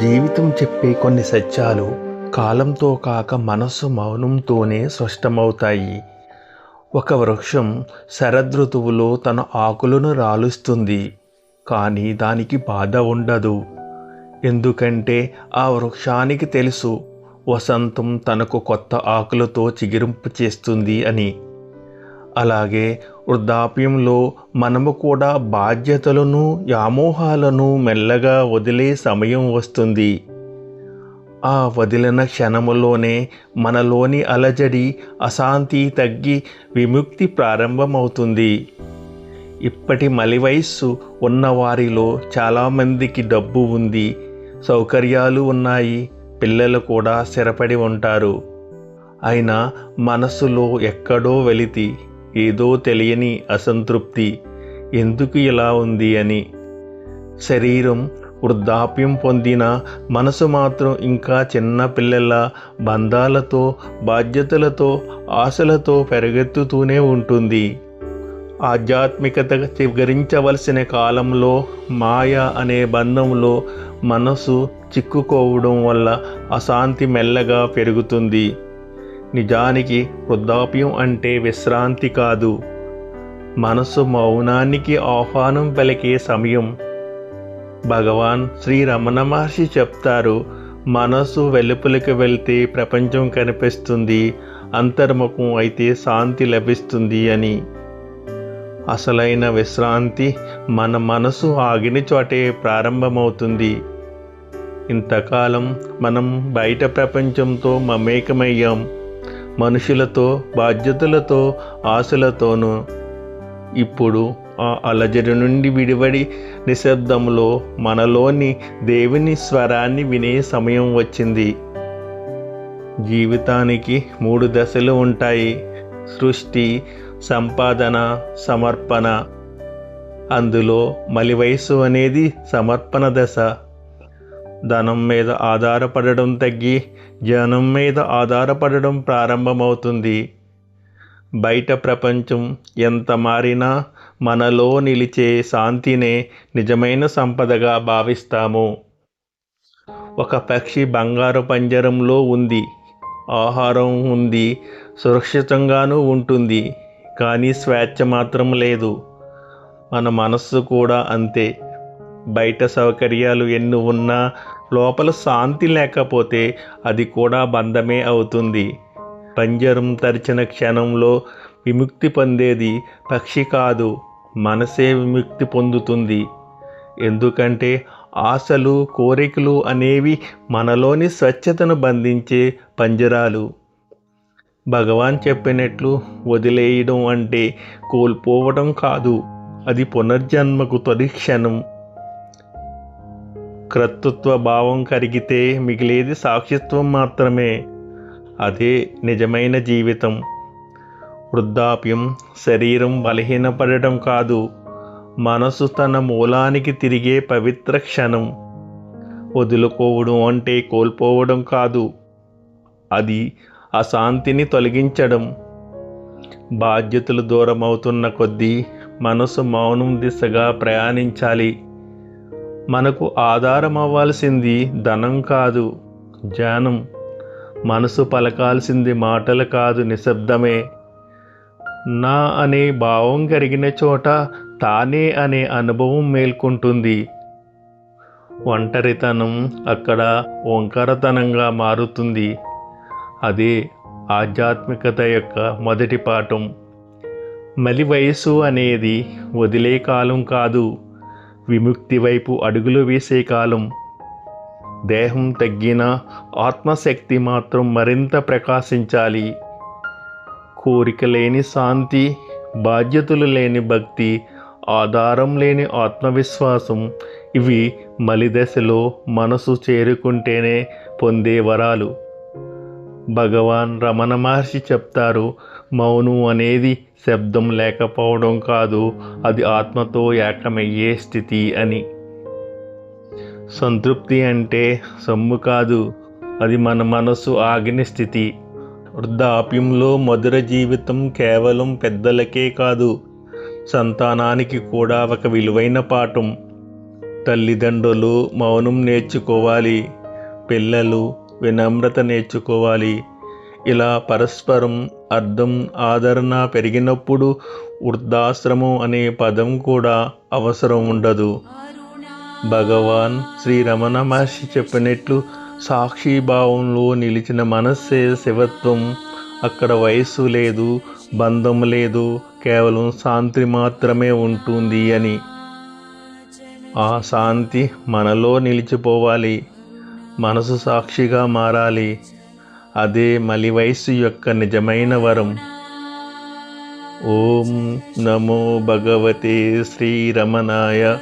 జీవితం చెప్పే కొన్ని సత్యాలు కాలంతో కాక మనస్సు మౌనంతోనే స్పష్టమవుతాయి. ఒక వృక్షం శరదృతువులో తన ఆకులను రాలుస్తుంది కానీ దానికి బాధ ఉండదు. ఎందుకంటే ఆ వృక్షానికి తెలుసు వసంతం తనకు కొత్త ఆకులతో చిగిరింపు చేస్తుంది అని. అలాగే వృద్ధాప్యంలో మనము కూడా బాధ్యతలను వ్యామోహాలను మెల్లగా వదిలే సమయం వస్తుంది. ఆ వదిలిన క్షణములోనే మనలోని అలజడి అశాంతి తగ్గి విముక్తి ప్రారంభమవుతుంది. ఇప్పటి మలి వయస్సు ఉన్నవారిలో చాలామందికి డబ్బు ఉంది సౌకర్యాలు ఉన్నాయి పిల్లలు కూడా స్థిరపడి ఉంటారు. అయినా మనసులో ఎక్కడో వెలితి ఏదో తెలియని అసంతృప్తి. ఎందుకు ఇలా ఉంది అని? శరీరం వృద్ధాప్యం పొందిన మనసు మాత్రం ఇంకా చిన్న పిల్లల బంధాలతో బాధ్యతలతో ఆశలతో పెరుగెత్తుతూనే ఉంటుంది. ఆధ్యాత్మికత చివరించవలసిన కాలంలో మాయ అనే బంధంలో మనసు చిక్కుకోవడం వల్ల అశాంతి మెల్లగా పెరుగుతుంది. నిజానికి వృద్ధాప్యం అంటే విశ్రాంతి కాదు. మనసు మౌనానికి ఆహ్వానం పలికే సమయం. భగవాన్ శ్రీ రమణ మహర్షి చెప్తారు మనసు వెలుపలికి వెళ్తే ప్రపంచం కనిపిస్తుంది అంతర్ముఖం అయితే శాంతి లభిస్తుంది అని. అసలైన విశ్రాంతి మన మనసు ఆగిన చోటే ప్రారంభమవుతుంది. ఇంతకాలం మనం బయట ప్రపంచంతో మమేకమయ్యాం. మనుషులతో బాధ్యతలతో ఆశలతోనూ ఇప్పుడు ఆ అలజడి నుండి విడివడి నిశ్శబ్దంలో మనలోని దేవుని స్వరాన్ని వినే సమయం వచ్చింది. జీవితానికి మూడు దశలు ఉంటాయి. సృష్టి సంపాదన సమర్పణ. అందులో మలి వయస్సు అనేది సమర్పణ దశ. ధనం మీద ఆధారపడడం తగ్గి జనం మీద ఆధారపడడం ప్రారంభమవుతుంది. బయట ప్రపంచం ఎంత మారినా మనలో నిలిచే శాంతినే నిజమైన సంపదగా భావిస్తాము. ఒక పక్షి బంగారు పంజరంలో ఉంది. ఆహారం ఉంది. సురక్షితంగానూ ఉంటుంది. కానీ స్వేచ్ఛ మాత్రం లేదు. మన మనస్సు కూడా అంతే. బయట సౌకర్యాలు ఎన్ని ఉన్నా లోపల శాంతి లేకపోతే అది కూడా బంధమే అవుతుంది. పంజరం తరిచిన క్షణంలో విముక్తి పొందేది పక్షి కాదు మనసే విముక్తి పొందుతుంది. ఎందుకంటే ఆశలు కోరికలు అనేవి మనలోని స్వచ్ఛతను బంధించే పంజరాలు. భగవాన్ చెప్పినట్లు వదిలేయడం అంటే కోల్పోవడం కాదు అది పునర్జన్మకు తొలి క్షణం. క్రతృత్వ భావం కరిగితే మిగిలేది సాక్షిత్వం మాత్రమే. అదే నిజమైన జీవితం. వృద్ధాప్యం శరీరం బలహీనపడటం కాదు మనసు తన మూలానికి తిరిగే పవిత్ర క్షణం. వదులుకోవడం అంటే కోల్పోవడం కాదు అది అశాంతిని తొలగించడం. బాధ్యతలు దూరం అవుతున్న కొద్దీ మనసు మౌనం దిశగా ప్రయాణించాలి. మనకు ఆధారం అవ్వాల్సింది ధనం కాదు జ్ఞానం. మనసు పలకాల్సింది మాటలు కాదు నిశ్శబ్దమే. నా అనే భావం కలిగిన చోట తానే అనే అనుభవం మేల్కొంటుంది. ఒంటరితనం అక్కడ ఓంకారతనంగా మారుతుంది. అదే ఆధ్యాత్మికత యొక్క మొదటి పాఠం. మలి వయసు అనేది వదిలే కాలం కాదు. విముక్తి వైపు అడుగులు వేసే కాలం. దేహం తగ్గిన ఆత్మశక్తి మాత్రం మరింత ప్రకాశించాలి. కోరిక లేని శాంతి బాధ్యతలు లేని భక్తి ఆధారం లేని ఆత్మవిశ్వాసం ఇవి మలిదశలో మనసు చేరుకుంటేనే పొందే వరాలు. భగవాన్ రమణ మహర్షి చెప్తారు మౌనం అనేది శబ్దం లేకపోవడం కాదు అది ఆత్మతో ఏకమయ్యే స్థితి అని. సంతృప్తి అంటే సొమ్ము కాదు అది మన మనసు ఆగిన స్థితి. వృద్ధాప్యంలో మధుర జీవితం కేవలం పెద్దలకే కాదు సంతానానికి కూడా ఒక విలువైన పాఠం. తల్లిదండ్రులు మౌనం నేర్చుకోవాలి పిల్లలు వినమ్రత నేర్చుకోవాలి. ఇలా పరస్పరం అర్థం ఆదరణ పెరిగినప్పుడు వృద్ధాశ్రమం అనే పదం కూడా అవసరం ఉండదు. భగవాన్ శ్రీ రమణ మహర్షి చెప్పినట్లు సాక్షిభావంలో నిలిచిన మనస్సే శివత్వం. అక్కడ వయస్సు లేదు బంధం లేదు కేవలం శాంతి మాత్రమే ఉంటుంది అని. ఆ శాంతి మనలో నిలిచిపోవాలి. మనసు సాక్షిగా మారాలి. అదే మలి వయస్సు యొక్క నిజమైన వరం. ఓం నమో భగవతే శ్రీరమణాయ.